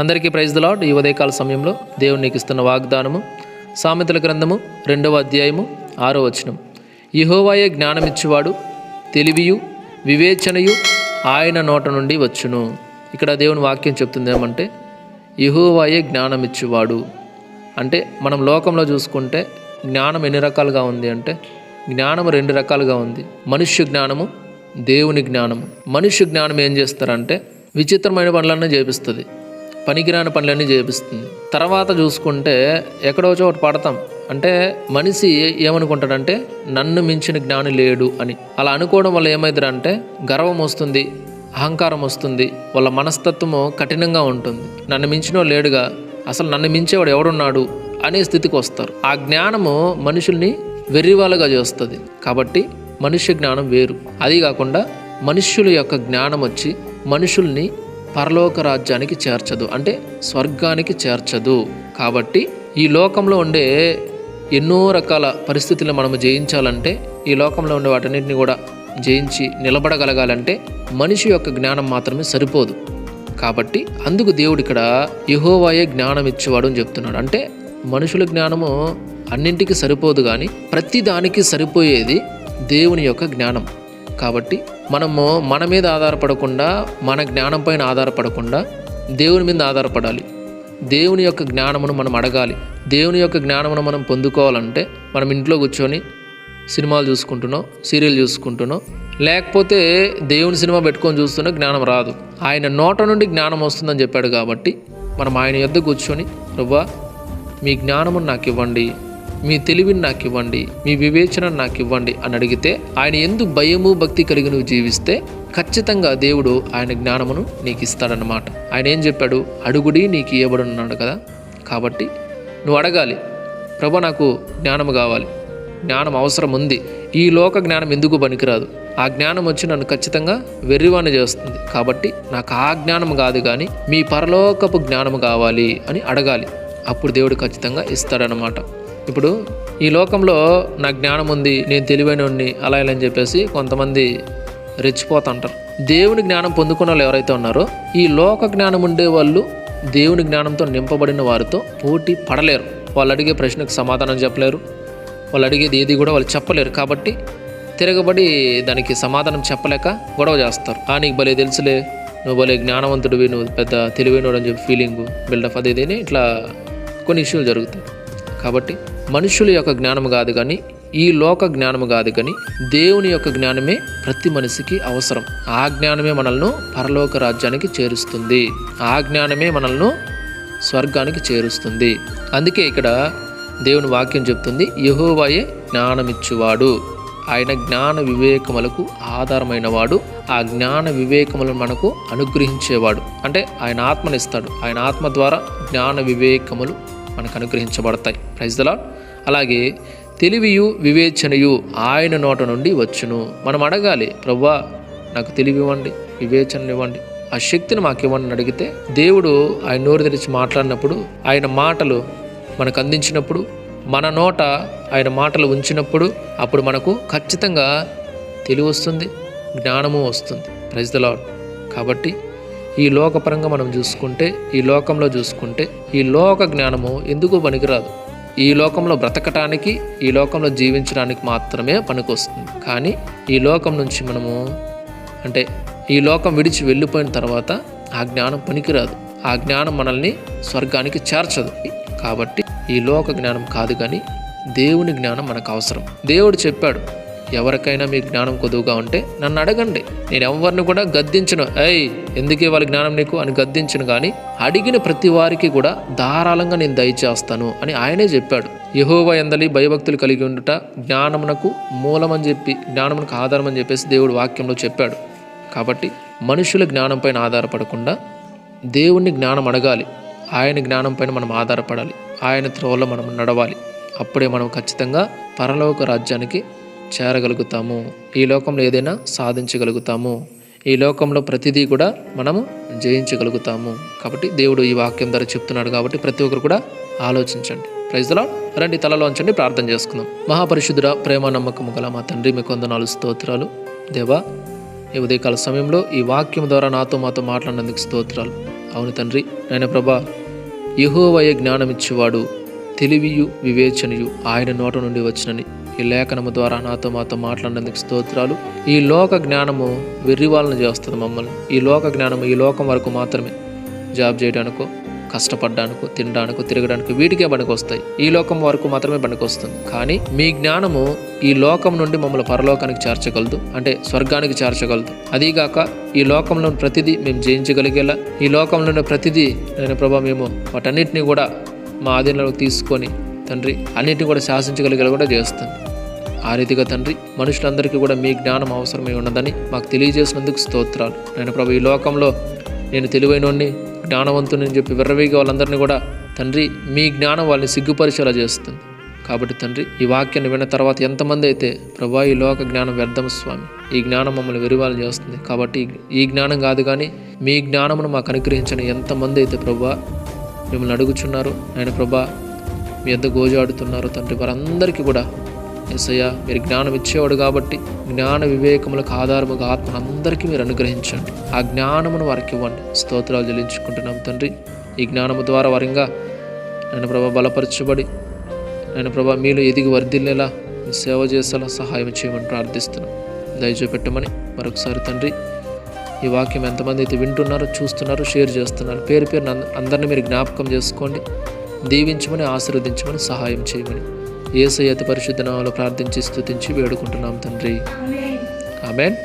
అందరికీ praise the lord ఈ ఉదయకాల సమయంలో దేవుడు నీకు ఇస్తున్న వాగ్దానము సామెతల గ్రంథము రెండవ అధ్యాయము ఆరో వచనం. యెహోవాయే జ్ఞానమిచ్చువాడు తెలివియు వివేచనయు ఆయన నోట నుండి వచ్చును. ఇక్కడ దేవుని వాక్యం చెప్తుంది ఏమంటే ఇహోవాయే జ్ఞానమిచ్చువాడు. అంటే మనం లోకంలో చూసుకుంటే జ్ఞానం ఎన్ని రకాలుగా ఉంది అంటే జ్ఞానం రెండు రకాలుగా ఉంది. మనుష్య జ్ఞానము దేవుని జ్ఞానము. మనుష్య జ్ఞానం ఏం చేస్తారంటే విచిత్రమైన పనులన్నీ చేపిస్తుంది. పనికిరాని పనులన్నీ చేపిస్తుంది. తర్వాత చూసుకుంటే ఎక్కడో చోట పడతాం. అంటే మనిషి ఏమనుకుంటాడంటే నన్ను మించిన జ్ఞాని లేడు అని. అలా అనుకోవడం వల్ల ఏమవుతుందంటే గర్వం వస్తుంది అహంకారం వస్తుంది వాళ్ళ మనస్తత్వము కఠినంగా ఉంటుంది. నన్ను మించినో లేడుగా అసలు నన్ను మించేవాడు ఎవడున్నాడు అనే స్థితికి వస్తారు. ఆ జ్ఞానము మనుషుల్ని వెర్రివాళ్ళగా చేస్తుంది. కాబట్టి మనుష్య జ్ఞానం వేరు. అది కాకుండా మనుష్యుల యొక్క జ్ఞానం వచ్చి మనుషుల్ని పరలోక రాజ్యానికి చేర్చదు. అంటే స్వర్గానికి చేర్చదు. కాబట్టి ఈ లోకంలో ఉండే ఎన్నో రకాల పరిస్థితులను మనము జయించాలంటే ఈ లోకంలో ఉండే వాటన్నిటిని కూడా జయించి నిలబడగలగాలంటే మనిషి యొక్క జ్ఞానం మాత్రమే సరిపోదు. కాబట్టి అందుకు దేవుడు ఇక్కడ యహోవాయే జ్ఞానం ఇచ్చేవాడు అని చెప్తున్నాడు. అంటే మనుషుల జ్ఞానము అన్నింటికి సరిపోదు కానీ ప్రతిదానికి సరిపోయేది దేవుని యొక్క జ్ఞానం. కాబట్టి మనము మన మీద ఆధారపడకుండా మన జ్ఞానం పైన ఆధారపడకుండా దేవుని మీద ఆధారపడాలి. దేవుని యొక్క జ్ఞానమును మనం అడగాలి. దేవుని యొక్క జ్ఞానమును మనం పొందుకోవాలంటే మనం ఇంట్లో కూర్చొని సినిమాలు చూసుకుంటున్నాం సీరియల్ చూసుకుంటున్నాం. లేకపోతే దేవుని సినిమా పెట్టుకొని చూస్తున్నా జ్ఞానం రాదు. ఆయన నోట నుండి జ్ఞానం వస్తుందని చెప్పాడు కాబట్టి మనం ఆయన యొద్ద కూర్చొని రవ్వా మీ జ్ఞానమును నాకు ఇవ్వండి. మీ తెలివిని నాకు ఇవ్వండి మీ వివేచనను నాకు ఇవ్వండి అని అడిగితే ఆయన ఎందు భయము భక్తి కలిగి నువ్వు జీవిస్తే ఖచ్చితంగా దేవుడు ఆయన జ్ఞానమును నీకు ఇస్తాడనమాట ఆయన ఏం చెప్పాడు? అడుగుడి నీకు ఇవ్వబడున్నాడు కదా? కాబట్టి నువ్వు అడగాలి ప్రభా నాకు జ్ఞానము కావాలి జ్ఞానం అవసరం ఉంది ఈ లోక జ్ఞానం ఎందుకు పనికిరాదు? ఆ జ్ఞానం వచ్చి నన్ను ఖచ్చితంగా వెర్రివాణి చేస్తుంది. కాబట్టి నాకు ఆ జ్ఞానం కాదు కానీ మీ పరలోకపు జ్ఞానము కావాలి అని అడగాలి. అప్పుడు దేవుడు ఖచ్చితంగా ఇస్తాడనమాట ఇప్పుడు ఈ లోకంలో నా జ్ఞానం ఉంది నేను తెలివైనోడిని అలా ఇలా అని చెప్పేసి కొంతమంది రెచ్చిపోతుంటారు. దేవుని జ్ఞానం పొందుకున్న వాళ్ళు ఎవరైతే ఉన్నారో ఈ లోక జ్ఞానం ఉండే వాళ్ళు దేవుని జ్ఞానంతో నింపబడిన వారితో పోటీ పడలేరు. వాళ్ళు అడిగే ప్రశ్నకు సమాధానం చెప్పలేరు. వాళ్ళు అడిగేది ఏది కూడా వాళ్ళు చెప్పలేరు. కాబట్టి తిరగబడి దానికి సమాధానం చెప్పలేక గొడవ చేస్తారు. ఆ నీకు భలే తెలుసులే నువ్వు భలే జ్ఞానవంతుడివి నువ్వు పెద్ద తెలివైనడు అని చెప్పి ఫీలింగ్ బిల్డప్ అది ఇట్లా కొన్ని ఇష్యూలు జరుగుతాయి. కాబట్టి మనుషుల యొక్క జ్ఞానం కాదు కానీ ఈ లోక జ్ఞానము కాదు కానీ దేవుని యొక్క జ్ఞానమే ప్రతి మనిషికి అవసరం. ఆ జ్ఞానమే మనల్ని పరలోక రాజ్యానికి చేరుస్తుంది. ఆ జ్ఞానమే మనల్ని స్వర్గానికి చేరుస్తుంది. అందుకే ఇక్కడ దేవుని వాక్యం చెప్తుంది యహోవాయే జ్ఞానమిచ్చువాడు. ఆయన జ్ఞాన వివేకములకు ఆధారమైన వాడు ఆ జ్ఞాన వివేకములను మనకు అనుగ్రహించేవాడు. అంటే ఆయన ఆత్మనిస్తాడు ఆయన ఆత్మ ద్వారా జ్ఞాన వివేకములు మనకు అనుగ్రహించబడతాయి. ప్రైజ్దలా అలాగే తెలివియు వివేచనయు ఆయన నోట నుండి వచ్చును. మనం అడగాలి ప్రవ్వా నాకు తెలివి ఇవ్వండి వివేచన ఇవ్వండి ఆ శక్తిని మాకు ఇవ్వండి అడిగితే దేవుడు ఆయన నోరు తెరిచి మాట్లాడినప్పుడు ఆయన మాటలు మనకు అందించినప్పుడు మన నోట ఆయన మాటలు ఉంచినప్పుడు అప్పుడు మనకు ఖచ్చితంగా తెలివి వస్తుంది జ్ఞానము వస్తుంది. ప్రైజ్ ద కాబట్టి ఈ లోకపరంగా మనం చూసుకుంటే ఈ లోకంలో చూసుకుంటే ఈ లోక జ్ఞానము ఎందుకు పనికిరాదు? ఈ లోకంలో బ్రతకటానికి ఈ లోకంలో జీవించడానికి మాత్రమే పనికొస్తుంది. కానీ ఈ లోకం నుంచి మనము అంటే ఈ లోకం విడిచి వెళ్ళిపోయిన తర్వాత ఆ జ్ఞానం పనికిరాదు. ఆ జ్ఞానం మనల్ని స్వర్గానికి చేర్చదు. కాబట్టి ఈ లోక జ్ఞానం కాదు కానీ దేవుని జ్ఞానం మనకు అవసరం. దేవుడు చెప్పాడు ఎవరికైనా మీ జ్ఞానం కొద్దుగా ఉంటే నన్ను అడగండి. నేను ఎవరిని కూడా గద్దించను. ఏయ్ ఎందుకే వాళ్ళ జ్ఞానం నీకు అని గద్దించను కానీ అడిగిన ప్రతి వారికి కూడా ధారాళంగా నేను దయచేస్తాను అని ఆయనే చెప్పాడు. యహోవ ఎందలి భయభక్తులు కలిగి ఉండుట జ్ఞానమునకు మూలమని చెప్పి జ్ఞానమునకు ఆధారం అని చెప్పేసి దేవుడు వాక్యంలో చెప్పాడు. కాబట్టి మనుషుల జ్ఞానం పైన ఆధారపడకుండా దేవుణ్ణి జ్ఞానం అడగాలి. ఆయన జ్ఞానం పైన మనం ఆధారపడాలి. ఆయన త్రోవలో మనం నడవాలి. అప్పుడే మనం ఖచ్చితంగా పరలోక రాజ్యానికి చేరగలుగుతాము. ఈ లోకంలో ఏదైనా సాధించగలుగుతాము. ఈ లోకంలో ప్రతిదీ కూడా మనము జయించగలుగుతాము. కాబట్టి దేవుడు ఈ వాక్యం ద్వారా చెప్తున్నాడు కాబట్టి ప్రతి ఒక్కరు కూడా ఆలోచించండి. ప్రైజ్లా రండి తలలో ఉంచండి ప్రార్థన చేసుకుందాం. మహాపరిశుద్ధుడ ప్రేమ నమ్మకము గల మా తండ్రి మీ కొందనాలు స్తోత్రాలు. దేవా ఈ ఉదయకాల సమయంలో ఈ వాక్యం ద్వారా నాతో మాతో మాట్లాడినందుకు స్తోత్రాలు. అవును తండ్రి నాయన ప్రభా యహోవయ జ్ఞానమిచ్చేవాడు తెలివియు వివేచనయు ఆయన నోట నుండి వచ్చినని. ఈ లేఖనము ద్వారా నాతో మాతో మాట్లాడినందుకు స్తోత్రాలు. ఈ లోక జ్ఞానము వెర్రివాళ్ళని చేస్తుంది మమ్మల్ని. ఈ లోక జ్ఞానము ఈ లోకం వరకు మాత్రమే. జాబ్ చేయడానికో కష్టపడడానికో తినడానికో తిరగడానికి వీటికే పనికొస్తాయి. ఈ లోకం వరకు మాత్రమే పనికొస్తుంది. కానీ మీ జ్ఞానము ఈ లోకం నుండి మమ్మల్ని పరలోకానికి చేర్చగలదు. అంటే స్వర్గానికి చేర్చగలదు. అదీగాక ఈ లోకంలో ప్రతిదీ మేము జయించగలిగేలా ఈ లోకంలోని ప్రతిదీ నేను ప్రభా మేము వాటన్నిటిని కూడా మా ఆధీనంలోకి తీసుకొని తండ్రి అన్నిటిని కూడా శాసించగలిగేలా కూడా చేస్తుంది ఆ రీతిగా తండ్రి మనుషులందరికీ కూడా మీ జ్ఞానం అవసరమై ఉన్నదని మాకు తెలియజేసినందుకు స్తోత్రాలు. నేను ప్రభు ఈ లోకంలో నేను తెలివైనోడిని జ్ఞానవంతుని చెప్పి విర్రవీగా వాళ్ళందరినీ కూడా తండ్రి మీ జ్ఞానం వాళ్ళని సిగ్గుపరిచేలా చేస్తుంది. కాబట్టి తండ్రి ఈ వాక్యాన్ని విన్న తర్వాత ఎంతమంది అయితే ప్రభా ఈ లోక జ్ఞానం వ్యర్థం స్వామి ఈ జ్ఞానం మమ్మల్ని విరివాలు చేస్తుంది. కాబట్టి ఈ- ఈ జ్ఞానం కాదు కానీ మీ జ్ఞానమును మాకు అనుగ్రహించిన ఎంతమంది అయితే ప్రభా మిమ్మల్ని అడుగుచున్నారు ఆయన ప్రభా మీ ఎంత గోజాడుతున్నారు తండ్రి వారందరికీ కూడా ఎస్ఐయా మీరు జ్ఞానం ఇచ్చేవాడు కాబట్టి జ్ఞాన వివేకములకు ఆధారముగా ఆత్మను అందరికీ మీరు అనుగ్రహించండి. ఆ జ్ఞానమును వారికి ఇవ్వండి. స్తోత్రాలు చెల్లించుకుంటున్నాం తండ్రి. ఈ జ్ఞానము ద్వారా వారింగా నేను ప్రభా బలపరచబడి నేను ప్రభా మీలో ఎదిగి వర్ధిల్లేలా మీ సేవ చేసేలా సహాయం చేయమని ప్రార్థిస్తున్నాం. దయచేపెట్టమని మరొకసారి తండ్రి ఈ వాక్యం ఎంతమంది అయితే వింటున్నారో చూస్తున్నారో షేర్ చేస్తున్నారు పేరు పేరు అందరినీ మీరు జ్ఞాపకం చేసుకోండి దీవించమని ఆశీర్వదించమని సహాయం చేయమని. ఏసై అతి పరిశుద్ధ నామములో ప్రార్థించి స్తుతించి వేడుకుంటున్నాం తండ్రి. ఆమెన్.